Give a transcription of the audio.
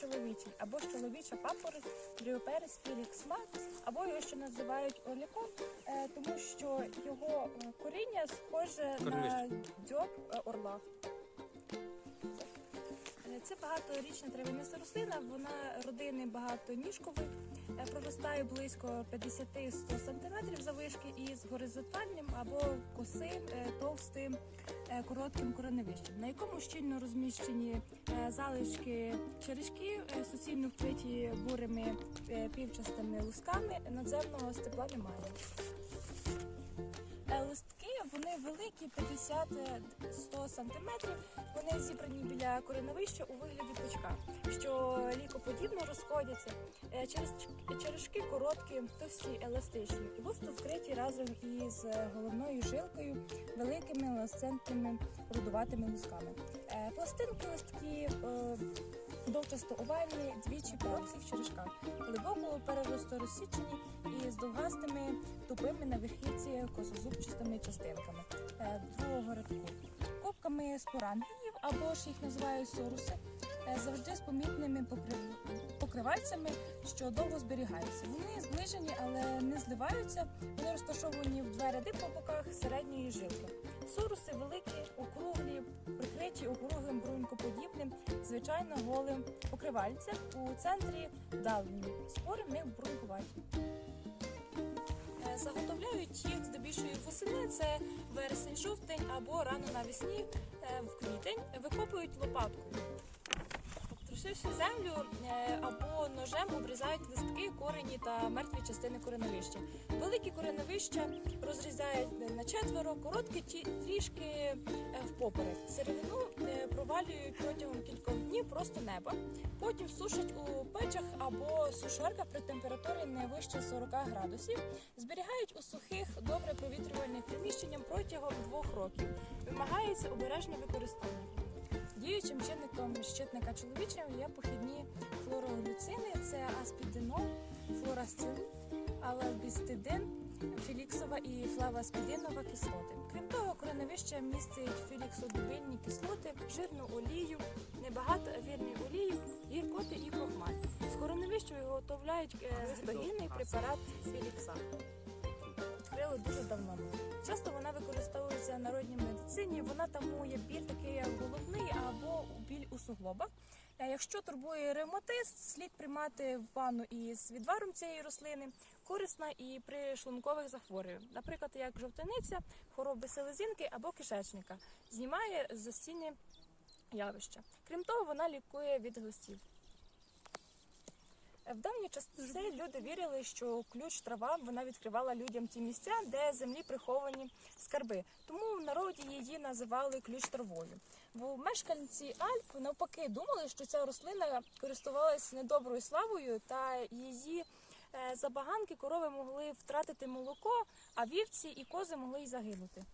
чоловічий або ж чоловіча папороть Дріоперис філікс мак, або його ще називають орліком, е, тому що його е, коріння схоже на Корневище. дзьоб е, орла. Це багаторічна травяниста рослина, вона родини багатоніжкової, е, проростає близько 50-100 см завишки із горизонтальним або косим, е, товстим, е, коротким кореневищем, на якому щільно розміщені залишки черешків, е, суцільно вкриті бурими півчастими лусками, надземного степла немає. Листки вони великі, 50-100 см. Вони зібрані біля кореновища у вигляді пучка, що лікоподібно розходяться. Е, Через черешки короткі, товсті, еластичні, густо вкриті разом із головною жилкою великими ласцентними рудуватими лусками. Е, Пластинки листків е, довчасто овальні, двічі поровці в черешках, глибоко переросто розсічені і з довгастими тупими на верхівці косозубчастими частинками е, другого рядку. Копками спорангіїв або ж їх називають соруси, е, завжди з помітними покривальцями, що довго зберігаються. Вони зближені, але не зливаються. Вони розташовані в два ряди по боках середньої жилки. Соруси великі, округлі, прикриті округлим брунькоподібним, звичайно голим покривальцем. У центрі давні спори в них брунькуваті. Е, Заготовляють їх здебільшою восени, це вересень-жовтень або рано навесні е, в квітень. Викопують лопаткою. Обтрушивши землю е, або ножем обрізають листки, корені та мертві частини кореновища. Великі кореновища розрізають на четверо, короткі трішки е, впоперек. Сировину е, провалюють протягом кількох днів просто неба. Потім сушать у печах або сушарках при температурі не вище 40 градусів. Зберігають у сухих, добре провітрювальних приміщеннях протягом двох років. Вимагається обережне використання. Діючим чинником щитника чоловічим є похідні флороглюцини, це аспідинол, флорасцин, алабістидин, філіксова і флаваспідинова кислоти. Крім того, кореновище містить філіксодобильні кислоти, жирну олію, небагато вірної олії, гіркоти і крохмаль. З кореновища виготовляють е, препарат філікса. Відкрили дуже давно. Часто вона використовується в народній медицині. Вона тамує біль такий суглобах. Е, Якщо турбує ревматизм, слід приймати ванну із відваром цієї рослини, корисна і при шлункових захворюваннях, наприклад, як жовтиниця, хвороби селезінки або кишечника, знімає застійні явища. Крім того, вона лікує від глистів. В давні часи люди вірили, що ключ трава вона відкривала людям ті місця, де землі приховані скарби. Тому в народі її називали ключ травою. Бо мешканці Альп навпаки думали, що ця рослина користувалася недоброю славою, та її е, забаганки корови могли втратити молоко, а вівці і кози могли й загинути.